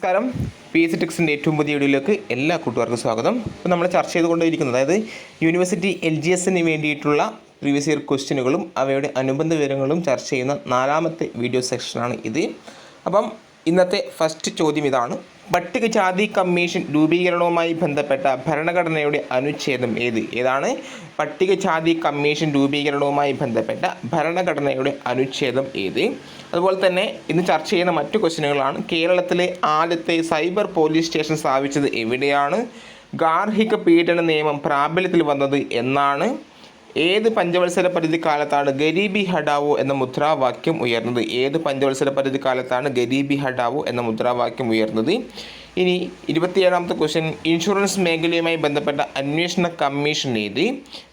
നമസ്കാരം. P S ടെക്സിന്റെ ഏറ്റവും പുതിയ വീഡിയോയിലേക്ക് എല്ലാ കൂട്ടുകാർക്കും സ്വാഗതം. ഇപ്പോൾ നമ്മൾ ചർച്ച ചെയ്തുകൊണ്ടിരിക്കുന്നത് അതായത് യൂണിവേഴ്സിറ്റി എൽ ജി എസിന് വേണ്ടിയിട്ടുള്ള പ്രീവിയസ് ഇയർ ക്വസ്റ്റ്യനുകളും അവയുടെ അനുബന്ധ വിവരങ്ങളും ചർച്ച ചെയ്യുന്ന നാലാമത്തെ വീഡിയോ സെക്ഷനാണ് ഇത്. അപ്പം ഇന്നത്തെ ഫസ്റ്റ് ചോദ്യം ഇതാണ്. പട്ടികജാതി കമ്മീഷൻ രൂപീകരണവുമായി ബന്ധപ്പെട്ട ഭരണഘടനയുടെ അനുച്ഛേദം ഏത്? ഏതാണ്? പട്ടികജാതി കമ്മീഷൻ രൂപീകരണവുമായി ബന്ധപ്പെട്ട ഭരണഘടനയുടെ അനുച്ഛേദം ഏത്? അതുപോലെ തന്നെ ഇന്ന് ചർച്ച ചെയ്യുന്ന മറ്റു ക്വസ്റ്റ്യനുകളാണ് കേരളത്തിലെ ആദ്യത്തെ സൈബർ പോലീസ് സ്റ്റേഷൻ സ്ഥാപിച്ചത് എവിടെയാണ്? ഗാർഹിക പീഡന നിയമം പ്രാബല്യത്തിൽ വന്നത് എന്നാണ്. ഏത് പഞ്ചവത്സര പരിധി കാലത്താണ് ഗരീബി ഹഡാവോ എന്ന മുദ്രാവാക്യം ഉയർന്നത്? ഏത് പഞ്ചവത്സര പരിധി കാലത്താണ് ഗരീബി ഹഡാവോ എന്ന മുദ്രാവാക്യം ഉയർന്നത്? ഇനി ഇരുപത്തിയേഴാമത്തെ ക്വസ്റ്റ്യൻ ഇൻഷുറൻസ് മേഖലയുമായി ബന്ധപ്പെട്ട അന്വേഷണ കമ്മീഷൻ ഏത്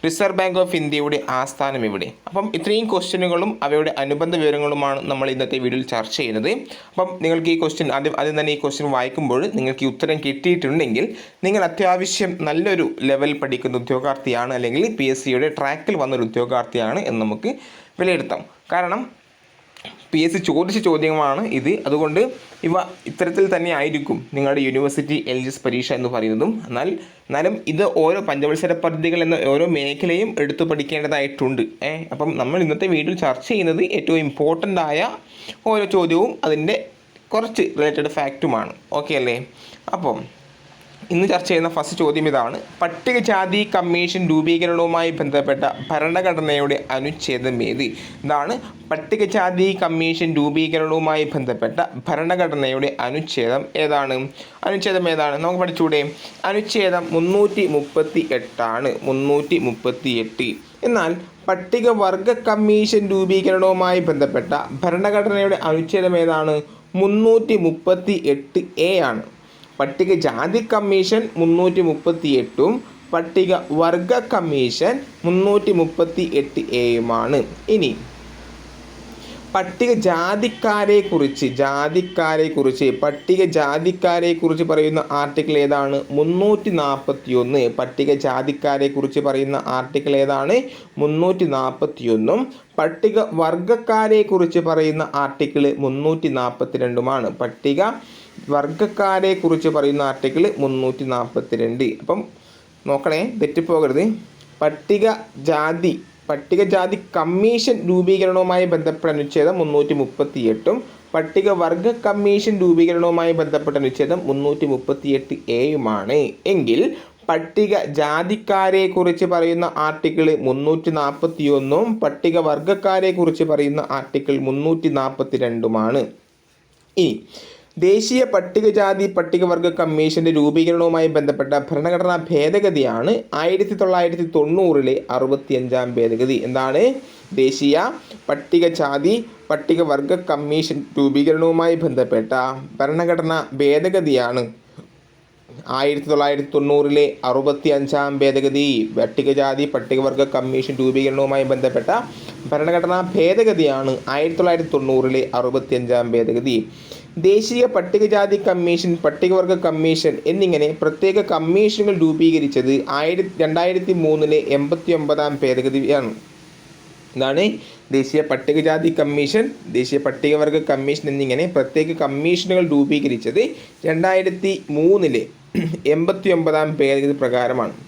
റിസർവ് ബാങ്ക് ഓഫ് ഇന്ത്യയുടെ ആസ്ഥാനം എവിടെ? അപ്പം ഇത്രയും ക്വസ്റ്റ്യനുകളും അവയുടെ അനുബന്ധ വിവരങ്ങളുമാണ് നമ്മൾ ഇന്നത്തെ വീഡിയോയിൽ ചർച്ച ചെയ്യുന്നത്. അപ്പം നിങ്ങൾക്ക് ഈ ക്വസ്റ്റ്യൻ ആദ്യം ആദ്യം തന്നെ ഈ ക്വസ്റ്റ്യൻ വായിക്കുമ്പോൾ നിങ്ങൾക്ക് ഈ ഉത്തരം കിട്ടിയിട്ടുണ്ടെങ്കിൽ നിങ്ങൾ അത്യാവശ്യം നല്ലൊരു ലെവൽ പഠിക്കുന്ന ഉദ്യോഗാർത്ഥിയാണ് അല്ലെങ്കിൽ പി എസ് സിയുടെ ട്രാക്കിൽ വന്നൊരു ഉദ്യോഗാർത്ഥിയാണ് എന്ന് നമുക്ക് വിലയിരുത്താം. കാരണം പി എസ് സി ചോദിച്ച ചോദ്യമാണ് ഇത്. അതുകൊണ്ട് ഇവ ഇത്തരത്തിൽ തന്നെ ആയിരിക്കും നിങ്ങളുടെ യൂണിവേഴ്സിറ്റി എൽ ജി എസ് പരീക്ഷ എന്ന് പറയുന്നതും. എന്നാൽ എന്നാലും ഇത് ഓരോ പഞ്ചവത്സര പദ്ധതികൾ എന്ന ഓരോ മേഖലയും എടുത്തു പഠിക്കേണ്ടതായിട്ടുണ്ട്. ഏഹ് അപ്പം നമ്മൾ ഇന്നത്തെ വീഡിയോ ചർച്ച ചെയ്യുന്നത് ഏറ്റവും ഇമ്പോർട്ടന്റ് ആയ ഓരോ ചോദ്യവും അതിന്റെ കുറച്ച് റിലേറ്റഡ് ഫാക്റ്റുമാണ് ഓക്കെ അല്ലേ? അപ്പം ഇന്ന് ചർച്ച ചെയ്യുന്ന ഫസ്റ്റ് ചോദ്യം ഇതാണ്. പട്ടികജാതി കമ്മീഷൻ രൂപീകരണവുമായി ബന്ധപ്പെട്ട ഭരണഘടനയുടെ അനുച്ഛേദം ഏത് ഇതാണ് പട്ടികജാതി കമ്മീഷൻ രൂപീകരണവുമായി ബന്ധപ്പെട്ട ഭരണഘടനയുടെ അനുച്ഛേദം ഏതാണ്? അനുച്ഛേദം ഏതാണ്? നമുക്ക് പഠിച്ചൂടെ. അനുച്ഛേദം മുന്നൂറ്റി മുപ്പത്തി എട്ടാണ് മുന്നൂറ്റി മുപ്പത്തി എട്ട് എന്നാൽ പട്ടികവർഗ കമ്മീഷൻ രൂപീകരണവുമായി ബന്ധപ്പെട്ട ഭരണഘടനയുടെ അനുച്ഛേദം ഏതാണ്? മുന്നൂറ്റി മുപ്പത്തി എട്ട് എ ആണ്. പട്ടികജാതി കമ്മീഷൻ മുന്നൂറ്റി മുപ്പത്തി എട്ടും പട്ടിക വർഗ കമ്മീഷൻ മുന്നൂറ്റി മുപ്പത്തി എട്ട് എയുമാണ്. ഇനി പട്ടിക ജാതിക്കാരെ കുറിച്ച് ജാതിക്കാരെ കുറിച്ച് പട്ടിക ജാതിക്കാരെ കുറിച്ച് പറയുന്ന ആർട്ടിക്കിൾ ഏതാണ്? മുന്നൂറ്റി നാൽപ്പത്തി ഒന്ന് പട്ടിക ജാതിക്കാരെ കുറിച്ച് പറയുന്ന ആർട്ടിക്കിൾ ഏതാണ്? മുന്നൂറ്റി നാൽപ്പത്തി ഒന്നും പട്ടിക വർഗക്കാരെ കുറിച്ച് പറയുന്ന ആർട്ടിക്കിൾ മുന്നൂറ്റി നാൽപ്പത്തി രണ്ടുമാണ് പട്ടിക വർഗക്കാരെ കുറിച്ച് പറയുന്ന ആർട്ടിക്കിൾ മുന്നൂറ്റി നാൽപ്പത്തി രണ്ട് അപ്പം നോക്കണേ തെറ്റിപ്പോകരുത്. പട്ടിക ജാതി പട്ടികജാതി കമ്മീഷൻ രൂപീകരണവുമായി ബന്ധപ്പെട്ട അനുച്ഛേദം മുന്നൂറ്റി മുപ്പത്തി എട്ടും പട്ടിക വർഗ കമ്മീഷൻ രൂപീകരണവുമായി ബന്ധപ്പെട്ട അനുച്ഛേദം മുന്നൂറ്റി മുപ്പത്തി എട്ട് എയുമാണ് എങ്കിൽ പട്ടിക ജാതിക്കാരെ കുറിച്ച് പറയുന്ന ആർട്ടിക്കിൾ മുന്നൂറ്റി നാൽപ്പത്തി ഒന്നും പട്ടിക വർഗക്കാരെ കുറിച്ച് പറയുന്ന ആർട്ടിക്കിൾ മുന്നൂറ്റി നാൽപ്പത്തി രണ്ടുമാണ് ഇനി ദേശീയ പട്ടികജാതി പട്ടികവർഗ കമ്മീഷന്റെ രൂപീകരണവുമായി ബന്ധപ്പെട്ട ഭരണഘടനാ ഭേദഗതിയാണ് ആയിരത്തി തൊള്ളായിരത്തി തൊണ്ണൂറിലെ അറുപത്തിയഞ്ചാം ഭേദഗതി. എന്താണ്? ദേശീയ പട്ടികജാതി പട്ടികവർഗ കമ്മീഷൻ രൂപീകരണവുമായി ബന്ധപ്പെട്ട ഭരണഘടനാ ഭേദഗതിയാണ് ആയിരത്തി തൊള്ളായിരത്തി തൊണ്ണൂറിലെ അറുപത്തി അഞ്ചാം ഭേദഗതി. പട്ടികജാതി പട്ടികവർഗ കമ്മീഷൻ രൂപീകരണവുമായി ബന്ധപ്പെട്ട ഭരണഘടനാ ഭേദഗതിയാണ് ആയിരത്തി തൊള്ളായിരത്തി തൊണ്ണൂറിലെ അറുപത്തി അഞ്ചാം ഭേദഗതി. ദേശീയ പട്ടികജാതി കമ്മീഷൻ പട്ടികവർഗ കമ്മീഷൻ എന്നിങ്ങനെ പ്രത്യേക കമ്മീഷനുകൾ രൂപീകരിച്ചത് ആയിരത്തി രണ്ടായിരത്തി മൂന്നിലെ എൺപത്തി ഒമ്പതാം ഭേദഗതിയാണ്. ഇതാണ് ദേശീയ പട്ടികജാതി കമ്മീഷൻ ദേശീയ പട്ടികവർഗ കമ്മീഷൻ എന്നിങ്ങനെ പ്രത്യേക കമ്മീഷനുകൾ രൂപീകരിച്ചത് രണ്ടായിരത്തി മൂന്നിലെ എൺപത്തി ഒമ്പതാം ഭേദഗതി പ്രകാരമാണ്.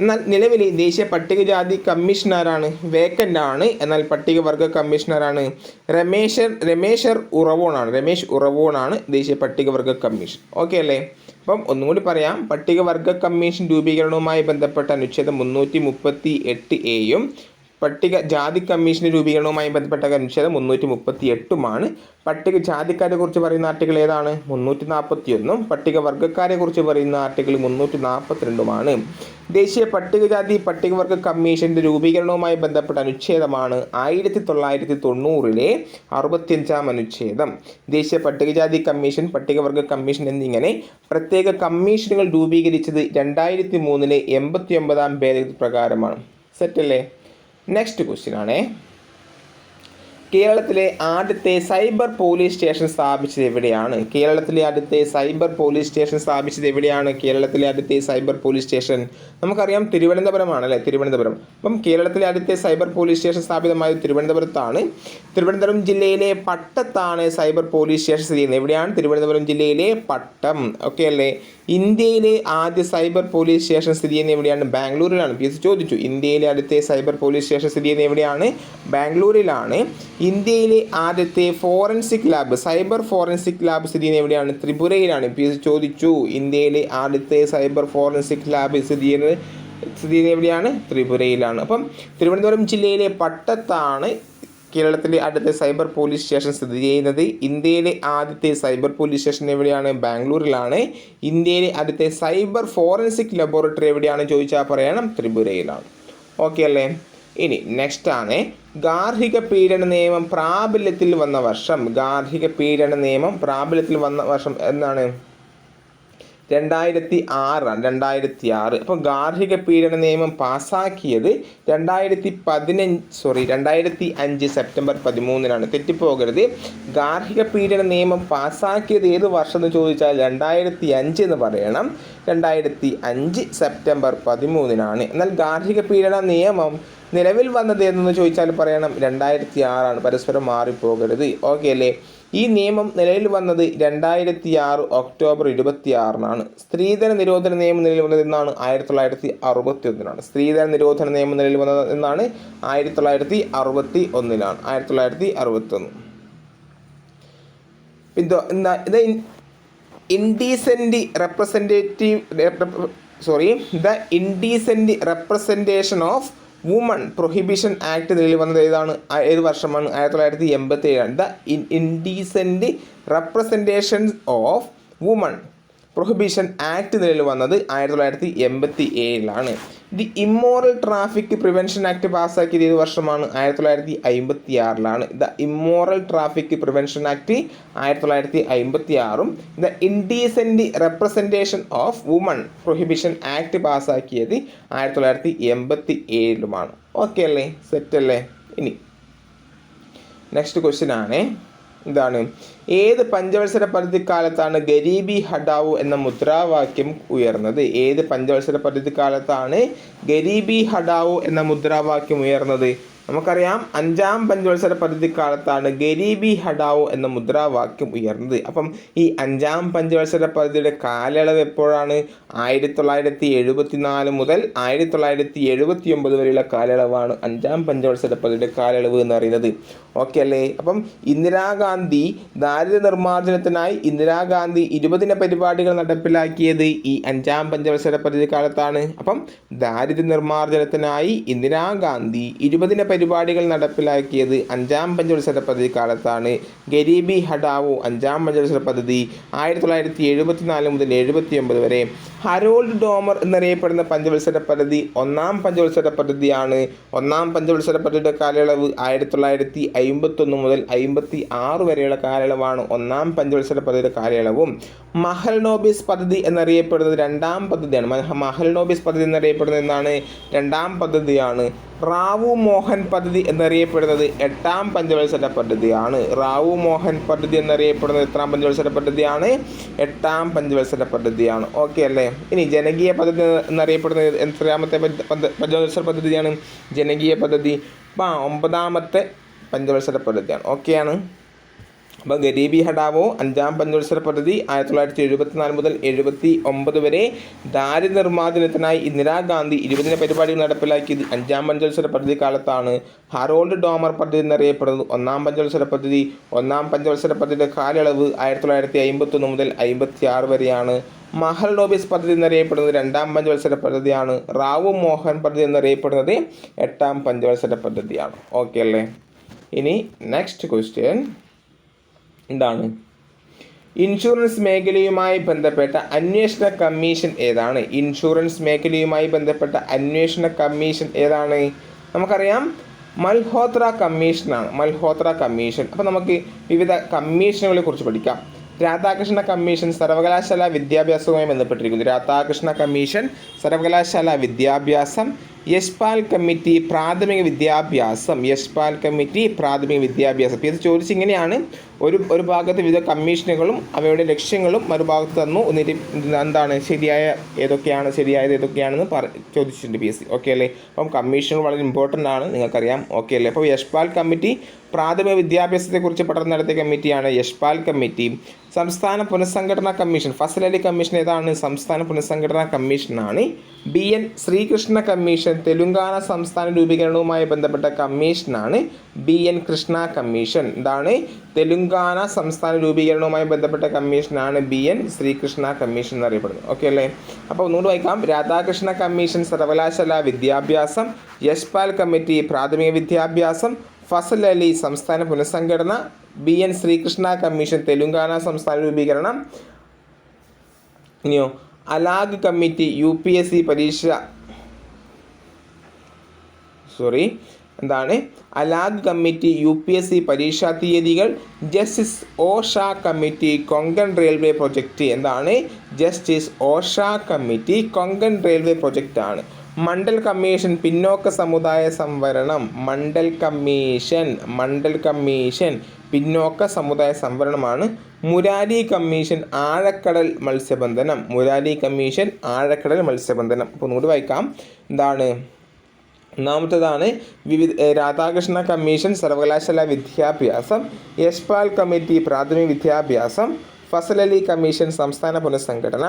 എന്നാൽ നിലവിൽ ദേശീയ പട്ടികജാതി കമ്മീഷണറാണ് വേക്കന്റ് ആണ്. എന്നാൽ പട്ടികവർഗ കമ്മീഷണറാണ് രമേശർ രമേശർ ഉറവോണാണ് രമേശ് ഉറവോണാണ് ദേശീയ പട്ടികവർഗ കമ്മീഷൻ. ഓക്കെ അല്ലേ? അപ്പം ഒന്നും കൂടി പറയാം. പട്ടികവർഗ കമ്മീഷൻ രൂപീകരണവുമായി ബന്ധപ്പെട്ട അനുച്ഛേദം മുന്നൂറ്റി മുപ്പത്തി എട്ട് എയും പട്ടിക ജാതി കമ്മീഷൻ രൂപീകരണവുമായി ബന്ധപ്പെട്ട അനുച്ഛേദം മുന്നൂറ്റി മുപ്പത്തി എട്ടുമാണ് പട്ടിക ജാതിക്കാരെ കുറിച്ച് പറയുന്ന ആർട്ടിക്കിൾ ഏതാണ്? മുന്നൂറ്റി നാൽപ്പത്തി ഒന്നും പട്ടിക വർഗക്കാരെ കുറിച്ച് പറയുന്ന ആർട്ടിക്കിൾ മുന്നൂറ്റി നാൽപ്പത്തിരണ്ടുമാണ് ദേശീയ പട്ടികജാതി പട്ടികവർഗ കമ്മീഷന്റെ രൂപീകരണവുമായി ബന്ധപ്പെട്ട അനുച്ഛേദമാണ് ആയിരത്തി തൊള്ളായിരത്തി തൊണ്ണൂറിലെ അറുപത്തിയഞ്ചാം അനുച്ഛേദം. ദേശീയ പട്ടികജാതി കമ്മീഷൻ പട്ടികവർഗ കമ്മീഷൻ എന്നിങ്ങനെ പ്രത്യേക കമ്മീഷനുകൾ രൂപീകരിച്ചത് രണ്ടായിരത്തി മൂന്നിലെ എൺപത്തി ഒമ്പതാം ഭേദഗതി പ്രകാരമാണ്. സെറ്റല്ലേ? നെക്സ്റ്റ് ക്വസ്റ്റ്യൻ ആണേ. കേരളത്തിലെ ആദ്യത്തെ സൈബർ പോലീസ് സ്റ്റേഷൻ സ്ഥാപിച്ചത് എവിടെയാണ്? കേരളത്തിലെ ആദ്യത്തെ സൈബർ പോലീസ് സ്റ്റേഷൻ സ്ഥാപിച്ചത് എവിടെയാണ്? കേരളത്തിലെ ആദ്യത്തെ സൈബർ പോലീസ് സ്റ്റേഷൻ നമുക്കറിയാം തിരുവനന്തപുരമാണ് അല്ലേ? തിരുവനന്തപുരം. അപ്പം കേരളത്തിലെ ആദ്യത്തെ സൈബർ പോലീസ് സ്റ്റേഷൻ സ്ഥാപിതമായത് തിരുവനന്തപുരത്താണ്. തിരുവനന്തപുരം ജില്ലയിലെ പട്ടത്താണ് സൈബർ പോലീസ് സ്റ്റേഷൻ സ്ഥിതി ചെയ്യുന്നത്. എവിടെയാണ്? തിരുവനന്തപുരം ജില്ലയിലെ പട്ടം. ഓക്കെ അല്ലേ? ഇന്ത്യയിലെ ആദ്യ സൈബർ പോലീസ് സ്റ്റേഷൻ സ്ഥിതി ചെയ്യുന്നത് എവിടെയാണ്? ബാംഗ്ലൂരിലാണ്. പി എസ് ചോദിച്ചു. ഇന്ത്യയിലെ ആദ്യത്തെ സൈബർ പോലീസ് സ്റ്റേഷൻ സ്ഥിതി ചെയ്യുന്നത് എവിടെയാണ്? ബാംഗ്ലൂരിലാണ്. ഇന്ത്യയിലെ ആദ്യത്തെ forensic lab cyber forensic lab സ്ഥിതി ചെയ്യുന്നത് എവിടെയാണ്? ത്രിപുരയിലാണ്. പി എസ് ചോദിച്ചു. ഇന്ത്യയിലെ ആദ്യത്തെ സൈബർ ഫോറൻസിക് ലാബ് സ്ഥിതി ചെയ്യുന്നത് സ്ഥിതി ചെയ്യുന്നത് എവിടെയാണ്? ത്രിപുരയിലാണ്. അപ്പം തിരുവനന്തപുരം ജില്ലയിലെ പട്ടത്താണ് കേരളത്തിലെ അടുത്ത സൈബർ പോലീസ് സ്റ്റേഷൻ സ്ഥിതി ചെയ്യുന്നത്. ഇന്ത്യയിലെ ആദ്യത്തെ സൈബർ പോലീസ് സ്റ്റേഷൻ എവിടെയാണ്? ബാംഗ്ലൂരിലാണ്. ഇന്ത്യയിലെ ആദ്യത്തെ സൈബർ ഫോറൻസിക് ലബോറട്ടറി എവിടെയാണ്? ചോദിച്ചാൽ പറയണം ത്രിപുരയിലാണ്. ഓക്കെ അല്ലേ? ഇനി നെക്സ്റ്റ് ആണ്. ഗാർഹിക പീഡന നിയമം പ്രാബല്യത്തിൽ വന്ന വർഷം. ഗാർഹിക പീഡന നിയമം പ്രാബല്യത്തിൽ വന്ന വർഷം എന്നാണ്? രണ്ടായിരത്തി ആറാണ് രണ്ടായിരത്തി ആറ് അപ്പോൾ ഗാർഹിക പീഡന നിയമം പാസ്സാക്കിയത് രണ്ടായിരത്തി പതിനഞ്ച് സോറി രണ്ടായിരത്തി അഞ്ച് സെപ്റ്റംബർ പതിമൂന്നിനാണ്. തെറ്റിപ്പോകരുത്. ഗാർഹിക പീഡന നിയമം പാസ്സാക്കിയത് ഏത് വർഷം എന്ന് ചോദിച്ചാൽ രണ്ടായിരത്തി അഞ്ച് എന്ന് പറയണം. രണ്ടായിരത്തി അഞ്ച് സെപ്റ്റംബർ പതിമൂന്നിനാണ്. എന്നാൽ ഗാർഹിക പീഡന നിയമം നിലവിൽ വന്നത് എന്നു ചോദിച്ചാൽ പറയണം രണ്ടായിരത്തി ആറാണ് പരസ്പരം മാറിപ്പോകരുത്. ഓക്കെ അല്ലേ? ഈ നിയമം നിലവിൽ വന്നത് രണ്ടായിരത്തി ആറ് ഒക്ടോബർ ഇരുപത്തി ആറിനാണ് സ്ത്രീധന നിരോധന നിയമം നിലവിൽ വന്നത് എന്നാണ് ആയിരത്തി തൊള്ളായിരത്തി അറുപത്തി ഒന്നിനാണ് സ്ത്രീധന നിരോധന നിയമം നിലവിൽ വന്നത് എന്നാണ് ആയിരത്തി തൊള്ളായിരത്തി അറുപത്തി ഒന്നിലാണ് ആയിരത്തി തൊള്ളായിരത്തി അറുപത്തി ഒന്ന് ഇത് എന്താ ഇത് indecent representative sorry the indecent representation of woman prohibition act നിലവിൽ വന്നത് ഏതാണ്? ഏത് വർഷമാണ്? ആയിരത്തി തൊള്ളായിരത്തി എൺപത്തി ഏഴാണ് the indecent representation of woman prohibition act നിലവിൽ വന്നത് ആയിരത്തി തൊള്ളായിരത്തി എൺപത്തി ഏഴിലാണ് the immoral traffic prevention act പാസ്സാക്കിയത് ഏത് വർഷമാണ്? ആയിരത്തി തൊള്ളായിരത്തി അമ്പത്തി ആറിലാണ് the immoral traffic prevention act ആയിരത്തി തൊള്ളായിരത്തി അമ്പത്തി ആറും the indecent representation of woman prohibition act പാസ്സാക്കിയത് ആയിരത്തി തൊള്ളായിരത്തി എൺപത്തി ഏഴിലുമാണ് ഓക്കെ അല്ലേ? സെറ്റ് അല്ലേ? ഇനി. നെക്സ്റ്റ് ക്വസ്റ്റ്യൻ ആണ്. ഇതാണ്. ഏത് പഞ്ചവത്സര പദ്ധതി കാലത്താണ് ഗരീബി ഹഡാവു എന്ന മുദ്രാവാക്യം ഉയർന്നത്? ഏത് പഞ്ചവത്സര പദ്ധതി കാലത്താണ് ഗരീബി ഹഡാവു എന്ന മുദ്രാവാക്യം ഉയർന്നത്? നമുക്കറിയാം അഞ്ചാം പഞ്ചവത്സര പദ്ധതി കാലത്താണ് ഗരീബി ഹഡാവോ എന്ന മുദ്രാവാക്യം ഉയർന്നത്. അപ്പം ഈ അഞ്ചാം പഞ്ചവത്സര പദ്ധതിയുടെ കാലയളവ് എപ്പോഴാണ്? ആയിരത്തി തൊള്ളായിരത്തി എഴുപത്തി നാല് മുതൽ ആയിരത്തി തൊള്ളായിരത്തി എഴുപത്തി ഒമ്പത് വരെയുള്ള കാലയളവാണ് അഞ്ചാം പഞ്ചവത്സര പദ്ധതിയുടെ കാലയളവ് എന്ന് അറിയുന്നത്. ഓക്കെ അല്ലേ? അപ്പം ഇന്ദിരാഗാന്ധി ദാരിദ്ര്യ നിർമ്മാർജനത്തിനായി ഇന്ദിരാഗാന്ധി ഇരുപതിന പരിപാടികൾ നടപ്പിലാക്കിയത് ഈ അഞ്ചാം പഞ്ചവത്സര പദ്ധതി കാലത്താണ് അപ്പം ദാരിദ്ര്യ നിർമ്മാർജനത്തിനായി ഇന്ദിരാഗാന്ധി ഇരുപതിന പരിപാടികൾ നടപ്പിലാക്കിയത് അഞ്ചാം പഞ്ചവത്സര പദ്ധതി കാലത്താണ്. ഗരീബി ഹഡാവോ അഞ്ചാം പഞ്ചവത്സര പദ്ധതി ആയിരത്തി തൊള്ളായിരത്തി എഴുപത്തിനാല് മുതൽ എഴുപത്തി ഒമ്പത് വരെ. ഹരോൾഡ് ഡോമർ എന്നറിയപ്പെടുന്ന പഞ്ചവത്സര പദ്ധതി ഒന്നാം പഞ്ചവത്സര പദ്ധതിയാണ്. ഒന്നാം പഞ്ചവത്സര പദ്ധതിയുടെ കാലയളവ് ആയിരത്തി തൊള്ളായിരത്തി അമ്പത്തൊന്ന് മുതൽ അമ്പത്തി ആറ് വരെയുള്ള കാലയളവാണ് ഒന്നാം പഞ്ചവത്സര പദ്ധതിയുടെ കാലയളവും. മഹൽ നോബിസ് പദ്ധതി എന്നറിയപ്പെടുന്നത് രണ്ടാം പദ്ധതിയാണ്. മഹ- മഹൽ നോബിസ് പദ്ധതി എന്നറിയപ്പെടുന്നത് എന്താണ്? രണ്ടാം പദ്ധതിയാണ്. റാവു മോഹൻ പദ്ധതി എന്നറിയപ്പെടുന്നത് എട്ടാം പഞ്ചവത്സര പദ്ധതിയാണ്. റാവു മോഹൻ പദ്ധതി എന്നറിയപ്പെടുന്നത് എത്രാം പഞ്ചവത്സര പദ്ധതിയാണ്? എട്ടാം പഞ്ചവത്സര പദ്ധതിയാണ്. ഓക്കെ അല്ലേ? ഇനി ജനകീയ പദ്ധതി എന്നറിയപ്പെടുന്നത് എത്രാമത്തെ പഞ്ചവത്സര പദ്ധതിയാണ്? ജനകീയ പദ്ധതി. ഒമ്പതാമത്തെ പഞ്ചവത്സര പദ്ധതിയാണ്. ഓക്കെയാണ്. അപ്പോൾ ഗരീബി ഹഡാവോ അഞ്ചാം പഞ്ചവത്സര പദ്ധതി ആയിരത്തി തൊള്ളായിരത്തി എഴുപത്തിനാല് മുതൽ എഴുപത്തി ഒമ്പത് വരെ ദാരിദ്ര്യ നിർമ്മാർജനത്തിനായി ഇന്ദിരാഗാന്ധി ഇരുപതിന പരിപാടികൾ നടപ്പിലാക്കിയത് അഞ്ചാം പഞ്ചവത്സര പദ്ധതി കാലത്താണ്. ഹറോൾഡ് ഡോമർ പദ്ധതി എന്നറിയപ്പെടുന്നത് ഒന്നാം പഞ്ചവത്സര പദ്ധതി ഒന്നാം പഞ്ചവത്സര പദ്ധതിയുടെ കാലയളവ് ആയിരത്തി തൊള്ളായിരത്തി അമ്പത്തൊന്ന് മുതൽ അമ്പത്തി ആറ് വരെയാണ്. മഹൽ ഡോബിസ് പദ്ധതി എന്നറിയപ്പെടുന്നത് രണ്ടാം പഞ്ചവത്സര പദ്ധതിയാണ്. റാവു മോഹൻ പദ്ധതി എന്നറിയപ്പെടുന്നത് എട്ടാം പഞ്ചവത്സര പദ്ധതിയാണ്. ഓക്കെ അല്ലേ? ഇനി നെക്സ്റ്റ് ക്വസ്റ്റ്യൻ എന്താണ്? ഇൻഷുറൻസ് മേഖലയുമായി ബന്ധപ്പെട്ട അന്വേഷണ കമ്മീഷൻ ഏതാണ്? ഇൻഷുറൻസ് മേഖലയുമായി ബന്ധപ്പെട്ട അന്വേഷണ കമ്മീഷൻ ഏതാണ്? നമുക്കറിയാം മൽഹോത്ര കമ്മീഷനാണ് മൽഹോത്ര കമ്മീഷൻ. അപ്പോൾ നമുക്ക് വിവിധ കമ്മീഷനുകളെ കുറിച്ച് പഠിക്കാം. രാധാകൃഷ്ണ കമ്മീഷൻ സർവകലാശാല വിദ്യാഭ്യാസവുമായി ബന്ധപ്പെട്ടിരിക്കുന്നു. രാധാകൃഷ്ണ കമ്മീഷൻ സർവകലാശാല വിദ്യാഭ്യാസം യശ്പാൽ കമ്മിറ്റി പ്രാഥമിക വിദ്യാഭ്യാസം യശ്പാൽ കമ്മിറ്റി പ്രാഥമിക വിദ്യാഭ്യാസം. ഇത് ചോദിച്ചിങ്ങനെയാണ് ഒരു ഒരു ഭാഗത്ത് വിവിധ കമ്മീഷനുകളും അവയുടെ ലക്ഷ്യങ്ങളും മറുഭാഗത്ത് തന്നു. എന്നിട്ട് എന്താണ് ശരിയായ ഏതൊക്കെയാണ് ശരിയായത് ഏതൊക്കെയാണെന്ന് പറ ചോദിച്ചിട്ടുണ്ട് പി എസ് സി. ഓക്കെ അല്ലേ? അപ്പം കമ്മീഷനുകൾ വളരെ ഇമ്പോർട്ടന്റ് ആണ് നിങ്ങൾക്കറിയാം. ഓക്കെ അല്ലേ? അപ്പോൾ യശ്പാൽ കമ്മിറ്റി പ്രാഥമിക വിദ്യാഭ്യാസത്തെക്കുറിച്ച് പഠനം നടത്തിയ കമ്മിറ്റിയാണ് യശ്പാൽ കമ്മിറ്റി. സംസ്ഥാന പുനഃസംഘടനാ കമ്മീഷൻ ഫസൽ അലി കമ്മീഷൻ ഏതാണ്? സംസ്ഥാന പുനഃസംഘടനാ കമ്മീഷനാണ്. B N Srikrishna commission Telangana സംസ്ഥാന രൂപീകരണവുമായി ബന്ധപ്പെട്ട കമ്മീഷനാണ് ബി എൻ കൃഷ്ണ കമ്മീഷൻ. എന്താണ്? തെലുങ്കാന സംസ്ഥാന രൂപീകരണവുമായി ബന്ധപ്പെട്ട കമ്മീഷനാണ് ബി എൻ ശ്രീകൃഷ്ണ കമ്മീഷൻ എന്നറിയപ്പെടുന്നത്. ഓക്കെ അല്ലേ? അപ്പോൾ ഒന്നുകൂടി വായിക്കാം. രാധാകൃഷ്ണ കമ്മീഷൻ സർവകലാശാല വിദ്യാഭ്യാസം യശ്പാൽ കമ്മിറ്റി പ്രാഥമിക വിദ്യാഭ്യാസം ഫസൽ അലി സംസ്ഥാന പുനഃസംഘടന B N Srikrishna commission Telangana സംസ്ഥാന രൂപീകരണം. ഇനിയോ Alagh committee U P S C പരീക്ഷ സോറി എന്താണ്? Alagh committee U P S C പരീക്ഷാ തീയതികൾ justice Osha committee Konkan railway project എന്താണ്? Justice Osha committee Konkan railway project ആണ്. മണ്ഡൽ കമ്മീഷൻ പിന്നോക്ക സമുദായ സംവരണം മണ്ഡൽ കമ്മീഷൻ മണ്ഡൽ കമ്മീഷൻ പിന്നോക്ക സമുദായ സംവരണമാണ്. മുരാരി കമ്മീഷൻ ആഴക്കടൽ മത്സ്യബന്ധനം മുരാരി കമ്മീഷൻ ആഴക്കടൽ മത്സ്യബന്ധനം. അപ്പോൾ ഒന്നുകൂടി വായിക്കാം. എന്താണ്? ഒന്നാമത്തേതാണ് വിവിധ രാധാകൃഷ്ണ കമ്മീഷൻ സർവകലാശാല വിദ്യാഭ്യാസം യശ്പാൽ കമ്മിറ്റി പ്രാഥമിക വിദ്യാഭ്യാസം ഫസൽ അലി കമ്മീഷൻ സംസ്ഥാന പുനഃസംഘടന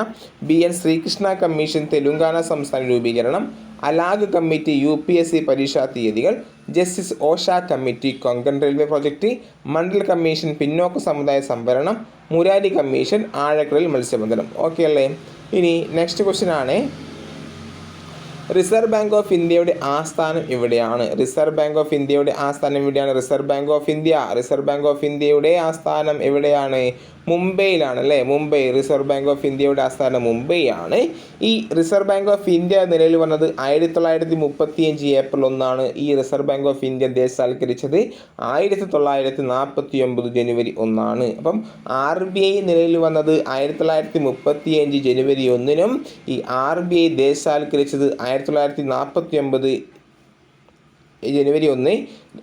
B N Srikrishna commission Telangana സംസ്ഥാന രൂപീകരണം Alagh committee U P S C പരീക്ഷാ തീയതികൾ justice Osha committee Konkan railway project Mandal commission പിന്നോക്ക സമുദായ സംവരണം മുരാരി കമ്മീഷൻ ആഴക്കടൽ മത്സ്യബന്ധനം. ഓക്കെ അല്ലേ? ഇനി നെക്സ്റ്റ് ക്വസ്റ്റ്യൻ ആണ്. റിസർവ് ബാങ്ക് ഓഫ് ഇന്ത്യയുടെ ആസ്ഥാനം ഇവിടെയാണ്. റിസർവ് ബാങ്ക് ഓഫ് ഇന്ത്യയുടെ ആസ്ഥാനം ഇവിടെയാണ്. Reserve bank of India reserve bank of ഇന്ത്യയുടെ ആസ്ഥാനം എവിടെയാണ് മുംബൈയിലാണ് അല്ലേ മുംബൈ റിസർവ് ബാങ്ക് ഓഫ് ഇന്ത്യയുടെ ആസ്ഥാനം മുംബൈയാണ്. ഈ റിസർവ് ബാങ്ക് ഓഫ് ഇന്ത്യ നിലവിൽ വന്നത് ആയിരത്തി തൊള്ളായിരത്തി മുപ്പത്തിയഞ്ച് ഏപ്രിൽ ഒന്നാണ് ഈ റിസർവ് ബാങ്ക് ഓഫ് ഇന്ത്യ ദേശസാൽക്കരിച്ചത്. ആയിരത്തി തൊള്ളായിരത്തി നാൽപ്പത്തി ഒമ്പത് ജനുവരി ഒന്നാണ്. അപ്പം ആർ ബി ഐ നിലവിൽ വന്നത് ആയിരത്തി തൊള്ളായിരത്തി മുപ്പത്തിയഞ്ച് ജനുവരി ഒന്നിനും ഈ ആർ ബി ഐ ദേശസാൽക്കരിച്ചത് ആയിരത്തി തൊള്ളായിരത്തി നാൽപ്പത്തി ഒമ്പത് ജനുവരി ഒന്ന്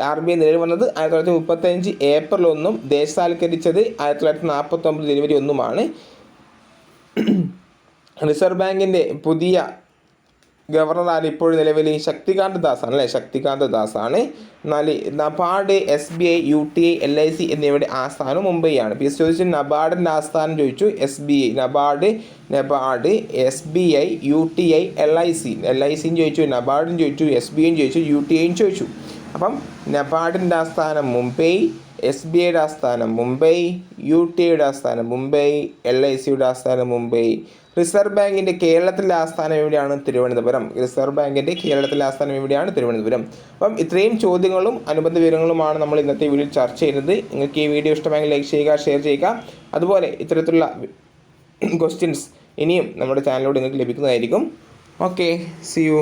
ആർ ബി ഐ നിലവിൽ വന്നത് ആയിരത്തി തൊള്ളായിരത്തി മുപ്പത്തഞ്ച് ഏപ്രിൽ ഒന്നും ദേശസാൽക്കരിച്ചത് ആയിരത്തി തൊള്ളായിരത്തി നാൽപ്പത്തൊമ്പത് ജനുവരി ഒന്നുമാണ്. റിസർവ് ബാങ്കിന്റെ പുതിയ ഗവർണറാണ് ഇപ്പോൾ നിലവിൽ ശക്തികാന്ത് ദാസ് ആണ് അല്ലേ? ശക്തികാന്ത് ദാസ് ആണ്. എന്നാൽ NABARD S B I U T I L I C എന്നിവയുടെ ആസ്ഥാനം മുംബൈയാണ്. പി എസ് ചോദിച്ചു നബാർഡിന്റെ ആസ്ഥാനം ചോദിച്ചു S B I. NABARD NABARD S B I U T I L I C. L I സിയും ചോദിച്ചു നബാർഡും ചോദിച്ചു എസ് ബി ഐയും ചോദിച്ചു യു ടി ഐയും ചോദിച്ചു. അപ്പം നബാർഡിന്റെ ആസ്ഥാനം മുംബൈ എസ് ബി ഐയുടെ ആസ്ഥാനം മുംബൈ യു ടി ഐയുടെ ആസ്ഥാനം മുംബൈ എൽ ഐ സിയുടെ ആസ്ഥാനം മുംബൈ. റിസർവ് ബാങ്കിന്റെ കേരളത്തിലെ ആസ്ഥാനം എവിടെയാണ്? തിരുവനന്തപുരം. റിസർവ് ബാങ്കിന്റെ കേരളത്തിലെ ആസ്ഥാനം എവിടെയാണ്? തിരുവനന്തപുരം. അപ്പം ഇത്രയും ചോദ്യങ്ങളും അനുബന്ധ വിവരങ്ങളുമാണ് നമ്മൾ ഇന്നത്തെ വീഡിയോയിൽ ചർച്ച ചെയ്യുന്നത്. നിങ്ങൾക്ക് ഈ വീഡിയോ ഇഷ്ടമായെങ്കിൽ ലൈക്ക് ചെയ്യുക ഷെയർ ചെയ്യുക. അതുപോലെ ഇത്തരത്തിലുള്ള ക്വസ്റ്റ്യൻസ് ഇനിയും നമ്മുടെ ചാനലിലൂടെ നിങ്ങൾക്ക് ലഭിക്കുന്നതായിരിക്കും. Okay C U